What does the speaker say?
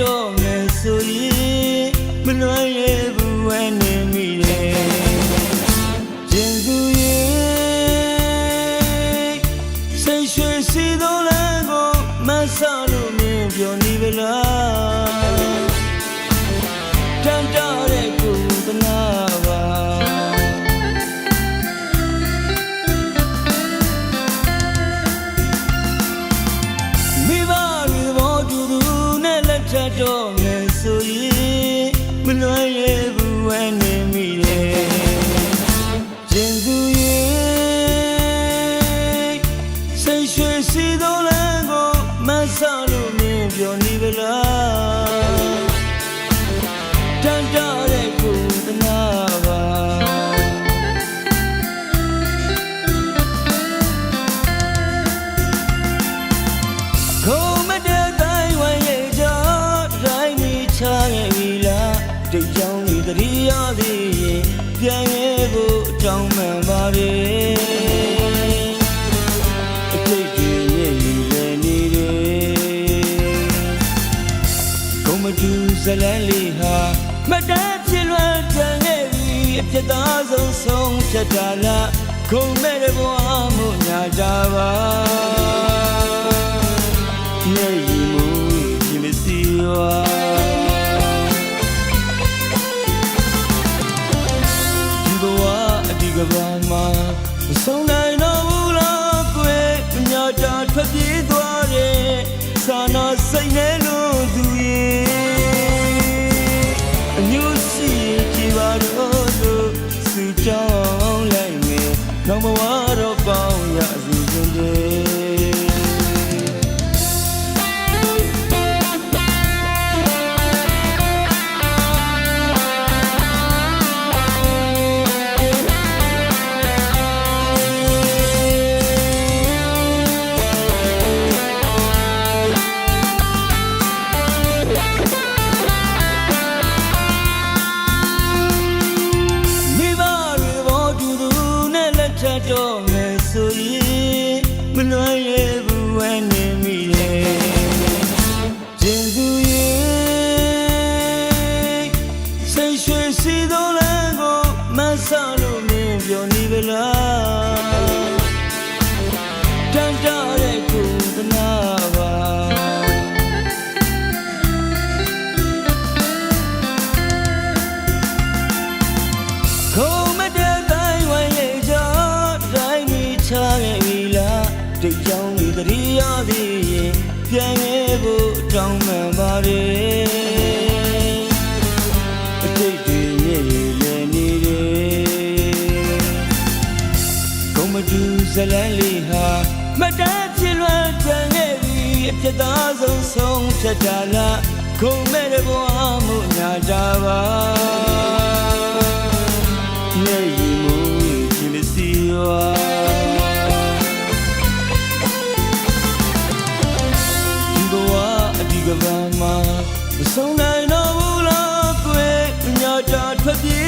တော့မယ်ဆိုရင်မလွယ်ရဘူးဝဲနေမိတယ်ကျင်သူရဲ့စိတ်ရွှေစီတော်လမ်းကိုမဆလို့မြင်ပြောနေဗလား ထပ်တော့မယ်ဆိုရင်မလွယ်ရဘူးဝဲနေမိတယ်ကျင်သူရဲ့စိတ်ရွှေစီတော်လမ်းကိုမဆလို့မြင်ပြောနေဗလားတန်တ ရီရသည်ရင်ပြန်ရဲ့ဖို့အကြောင်းမှန်ပါလေအတိတ်တွေရဲ့လူလည်းနေတယ်ခုံမတူဇလန်းလေးဟာမတတ်ဖြစ်လွယ်ကြံခဲ့ပြီအပြစ်သားဆုံးဆုံးဖြတ်တာလားခုံမဲ့တဲ့ဘဝမှုညာကြပါမျက်ရည်မူကြည့်မစီဝါ ရဲ့အ နဲ့ ရီရသည်ရင်ပြန်ရဲ့ဖို့တောင်းမှန်ပါလေအတိတ်တွေရဲ့လည်းနေတယ်ခုံမတူဇလန်းလေးဟာမတတ်ဖြစ်လွယ်ကြံခဲ့ပြီအပြစ်သားဆုံးဆုံးဖြတ်တာလားခုံမဲ့တဲ့ဘဝမှုညာကြပါမျက်ရည်မူကြည့်မစီဝါ ဆုံးနိုင်တော့ဘူးလားကွယ်ညတာထွက်ပြေးသွားတဲ့စာနာ